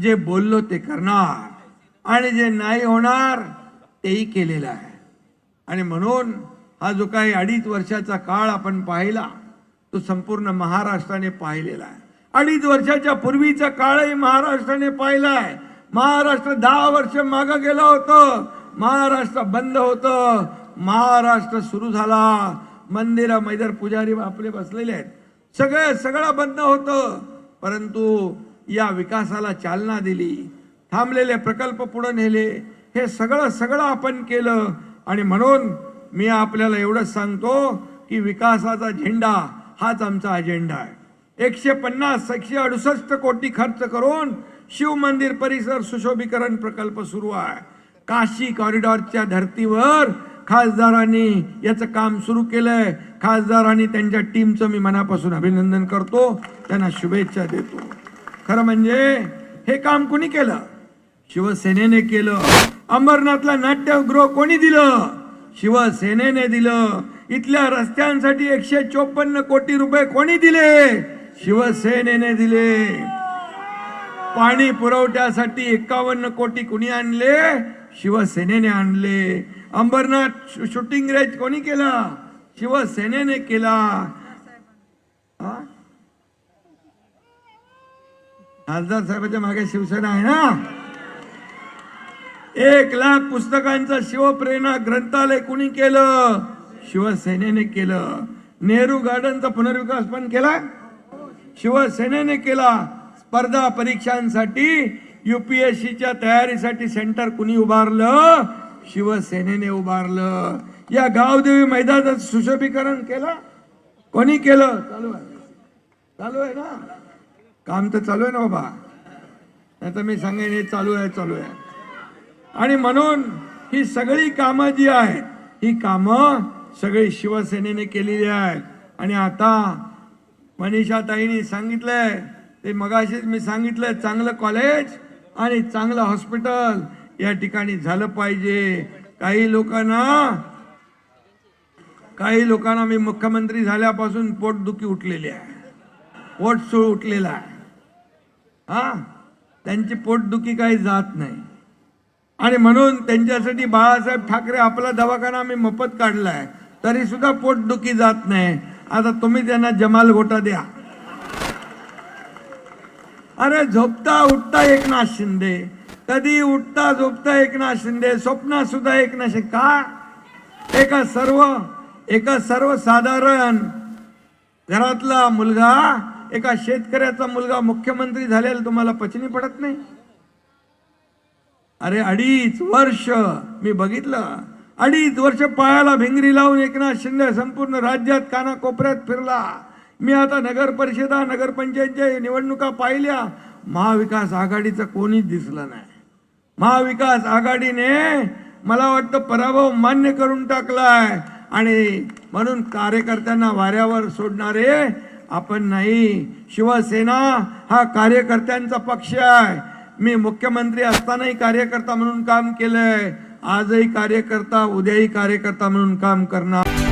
जे बोललो ते करणार आणि जे नाही होणार तेही केलेलं आहे. आणि म्हणून हा जो काही अडीच वर्षाचा काळ आपण पाहिला तो संपूर्ण महाराष्ट्राने पाहिलेला आहे. अडीच वर्षाच्या पूर्वीचा काळही महाराष्ट्राने पाहिलाय महाराष्ट्र दहा वर्ष मागं गेलं होतं. महाराष्ट्र बंद होतं. महाराष्ट्र सुरू झाला. मंदिर मैदर पुजारी आपले बसलेले आहेत. सगळं सगळं बंद होतं. परंतु या विकासाला चालना दिली. थांबलेले प्रकल्प पुढे नेले. हे सगळं सगळं आपण केलं. आणि म्हणून मी आपल्याला एवढंच सांगतो की विकासाचा झेंडा हाच आमचा अजेंडा आहे. एकशे पन्नास एकशे अडुसष्ट कोटी खर्च करून शिवमंदिर परिसर सुशोभीकरण प्रकल्प सुरू आहे. काशी कॉरिडॉरच्या धर्तीवर खासदारांनी याचं काम सुरू केलंय. खासदारांनी त्यांच्या टीमचं मी मनापासून अभिनंदन करतो. त्यांना शुभेच्छा देतो. खरं म्हणजे हे काम कोणी केलं? शिवसेनेने केलं. अंबरनाथला नाट्यगृह कोणी दिलं? शिवसेनेने दिलं. इथल्या रस्त्यांसाठी एकशे चोपन्न कोटी रुपये कोणी दिले? शिवसेनेने दिले. पाणी पुरवठ्यासाठी एकावन्न कोटी कुणी आणले? शिवसेनेने आणले. अंबरनाथ शूटिंग रेंज कोणी केला? शिवसेनेने केला. हा? खासदार साहेबांच्या मागे शिवसेना आहे ना? एक लाख पुस्तकांचा शिवप्रेरणा ग्रंथालय कुणी केलं? शिवसेनेने केलं. नेहरू गार्डनचा पुनर्विकास पण केला? शिवसेनेने केला. स्पर्धा परीक्षांसाठी युपीएससीच्या तयारीसाठी सेंटर कुणी उभारलं? शिवसेनेने उभारलं. या गावदेवी मैदानाचं सुशोभीकरण केलं? कोणी केलं? चालू आहे. चालू आहे ना? काम तर चालू आहे ना बाबा. नाही तर मी सांगेन हे चालू आहे चालू आहे. आणि म्हणून ही सगळी कामं जी आहेत ही कामं सगळी शिवसेनेने केलेली आहेत. आणि आता मनीषा ताईंनी सांगितलंय ते मगाशीच मी सांगितलंय चांगलं कॉलेज आणि चांगलं हॉस्पिटल या ठिकाणी झालं पाहिजे. काही लोकांना काही लोकांना मी मुख्यमंत्री झाल्यापासून पोटदुखी उठलेली आहे. पोट सुळ उठलेला आहे. हा? त्यांची पोटदुखी काही जात नाही. आणि म्हणून त्यांच्यासाठी बाळासाहेब ठाकरे आपला दवाखाना आम्ही मोफत काढलाय. तरी सुद्धा पोटदुखी जात नाही. आता तुम्ही त्यांना जमाल गोटा द्या. अरे झोपता उठता एकनाथ शिंदे. कधी उठता झोपता एकनाथ शिंदे. स्वप्नात सुद्धा एकनाथ शिंदे. का? एका सर्व एका सर्वसाधारण घरातला मुलगा एका शेतकऱ्याचा मुलगा मुख्यमंत्री झालेला तुम्हाला पचनी पडत नाही? अरे अडीच वर्ष मी बघितलं. अडीच वर्ष पायाला भिंगरी लावून एकनाथ शिंदे संपूर्ण राज्यात कानाकोपऱ्यात फिरला. मी आता नगर परिषदा नगरपंचायतच्या निवडणुका पाहिल्या. महाविकास आघाडीचं कोणीच दिसलं नाही. महाविकास आघाडीने मला वाटतं पराभव मान्य करून टाकलाय. आणि म्हणून कार्यकर्त्यांना वाऱ्यावर सोडणारे आपण नाही. शिवसेना हा कार्यकर्त्यांचा पक्ष आहे. मी मुख्यमंत्री असतानाही कार्यकर्ता म्हणून काम केलंय. आजही कार्यकर्ता उद्याही कार्यकर्ता म्हणून काम करणार.